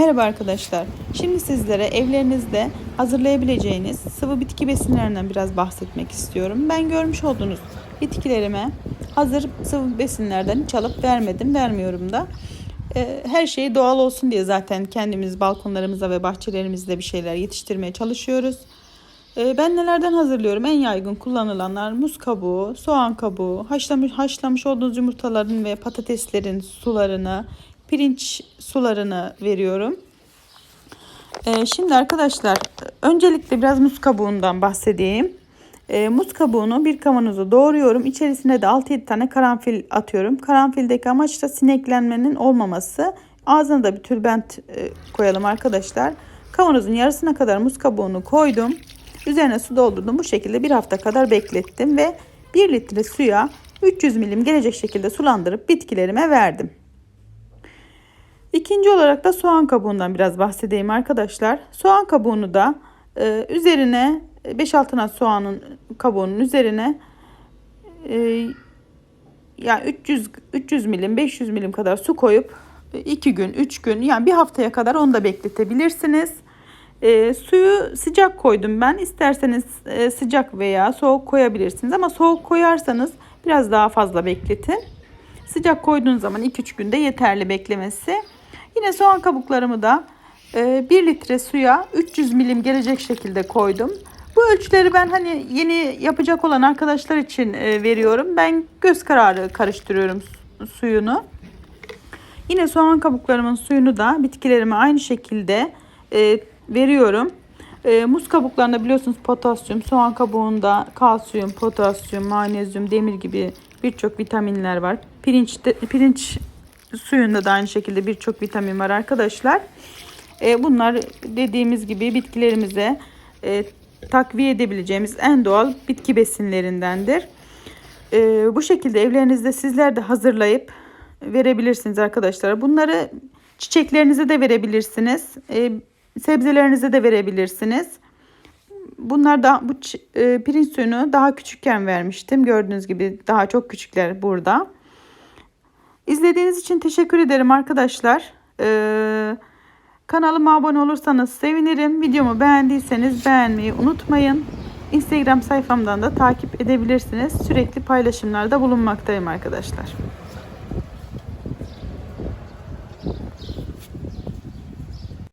Merhaba arkadaşlar. Şimdi sizlere evlerinizde hazırlayabileceğiniz sıvı bitki besinlerinden biraz bahsetmek istiyorum. Ben görmüş olduğunuz bitkilerime hazır sıvı besinlerden hiç alıp vermedim, vermiyorum da. Ee, Her şey doğal olsun diye zaten kendimiz balkonlarımızda ve bahçelerimizde bir şeyler yetiştirmeye çalışıyoruz. Ee, Ben nelerden hazırlıyorum? En yaygın kullanılanlar muz kabuğu, soğan kabuğu, haşlamış, haşlamış olduğunuz yumurtaların ve patateslerin sularını, pirinç sularını veriyorum. Ee, şimdi arkadaşlar öncelikle biraz muz kabuğundan bahsedeyim. Ee, muz kabuğunu bir kavanoza doğruyorum. İçerisine de 6-7 tane karanfil atıyorum. Karanfildeki amaç da sineklenmenin olmaması. Ağzına da bir tülbent e, koyalım arkadaşlar. Kavanozun yarısına kadar muz kabuğunu koydum. Üzerine su doldurdum. Bu şekilde bir hafta kadar beklettim ve 1 litre suya 300 milim gelecek şekilde sulandırıp bitkilerime verdim. İkinci olarak da soğan kabuğundan biraz bahsedeyim arkadaşlar. Soğan kabuğunu da e, üzerine 5-6 tane soğanın kabuğunun üzerine e, yani 300 300 milim 500 milim kadar su koyup 2 gün 3 gün yani bir haftaya kadar onu da bekletebilirsiniz. E, suyu sıcak koydum ben. İsterseniz e, sıcak veya soğuk koyabilirsiniz ama soğuk koyarsanız biraz daha fazla bekletin. Sıcak koyduğunuz zaman 2-3 günde yeterli beklemesi. Yine soğan kabuklarımı da 1 litre suya 300 milim gelecek şekilde koydum. Bu ölçüleri ben hani yeni yapacak olan arkadaşlar için e, veriyorum. Ben göz kararı karıştırıyorum su- suyunu. Yine soğan kabuklarımın suyunu da bitkilerime aynı şekilde e, veriyorum. E, muz kabuklarında biliyorsunuz potasyum, soğan kabuğunda kalsiyum, potasyum, magnezyum, demir gibi birçok vitaminler var. Pirinçte, pirinç suyunda da aynı şekilde birçok vitamin var arkadaşlar. E, bunlar dediğimiz gibi bitkilerimize e, takviye edebileceğimiz en doğal bitki besinlerindendir. E, bu şekilde evlerinizde sizler de hazırlayıp verebilirsiniz arkadaşlar. Bunları çiçeklerinize de verebilirsiniz. E, sebzelerinize de verebilirsiniz. Bunlar da bu e, pirinç suyunu daha küçükken vermiştim. Gördüğünüz gibi daha çok küçükler burada. İzlediğiniz için teşekkür ederim arkadaşlar. Ee, kanalıma abone olursanız sevinirim. Videomu beğendiyseniz beğenmeyi unutmayın. Instagram sayfamdan da takip edebilirsiniz. Sürekli paylaşımlarda bulunmaktayım arkadaşlar.